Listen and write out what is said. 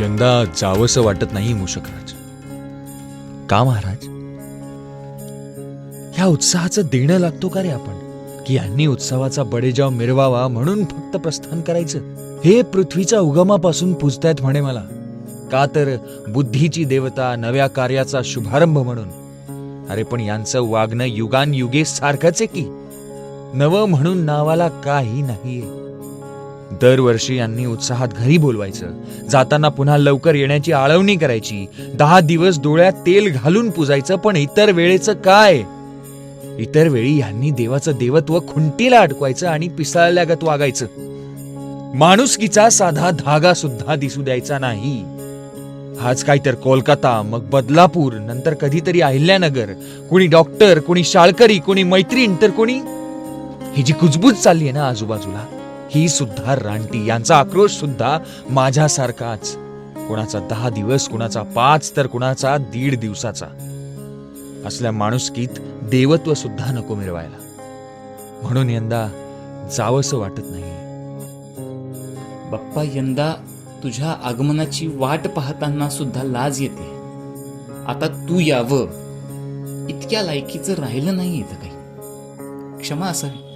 यंदा जावंसं वाटत नाही मूषकराज का महाराज? ह्या उत्साहाचं देणं लागतो का रे आपण? की यांनी उत्सवाचा बडेजाव मिरवावा म्हणून फक्त प्रस्थान करायचं? हे पृथ्वीच्या उगमापासून पूजतायत म्हणे मला. का तर बुद्धीची देवता नव्या कार्याचा शुभारंभ म्हणून? अरे पण यांचं वागणं युगान युगे सारखंच आहे की? नवं म्हणून नावाला काही नाहीये. दरवर्षी यांनी उत्साहात घरी बोलवायचं. जाताना पुन्हा लवकर येण्याची आळवणी करायची. दहा दिवस डोळ्यात तेल घालून पुजायचं पण इतर वेळेचं काय? इतर वेळी यांनी देवाचं देवत्व खुंटीला अडकवायचं आणि पिसाळल्यागत वागायचं. माणुसकीचा साधा धागा सुद्धा दिसू द्यायचा नाही. आज काय तर कोलकाता मग बदलापूर नंतर कधीतरी अहिल्यानगर. कोणी डॉक्टर कोणी शाळकरी कोणी मैत्रीण तर कोणी? ही जी कुजबूज चालली आहे ना आजूबाजूला ही सुद्धा रानटी यांचा आक्रोश सुद्धा माझ्यासारखाच. कुणाचा दहा दिवस कुणाचा पाच तर कुणाचा दीड दिवसाचा. असल्या माणुसकीत देवत्व सुद्धा नको मिरवायला म्हणून यंदा जावंसं वाटत नाही बाप्पा यंदा तुझ्या आगमनाची वाट पाहताना सुद्धा लाज येते. आता तू यावं. इतक्या लायकीचं राहिलं नाही इथं काही. क्षमा असावी.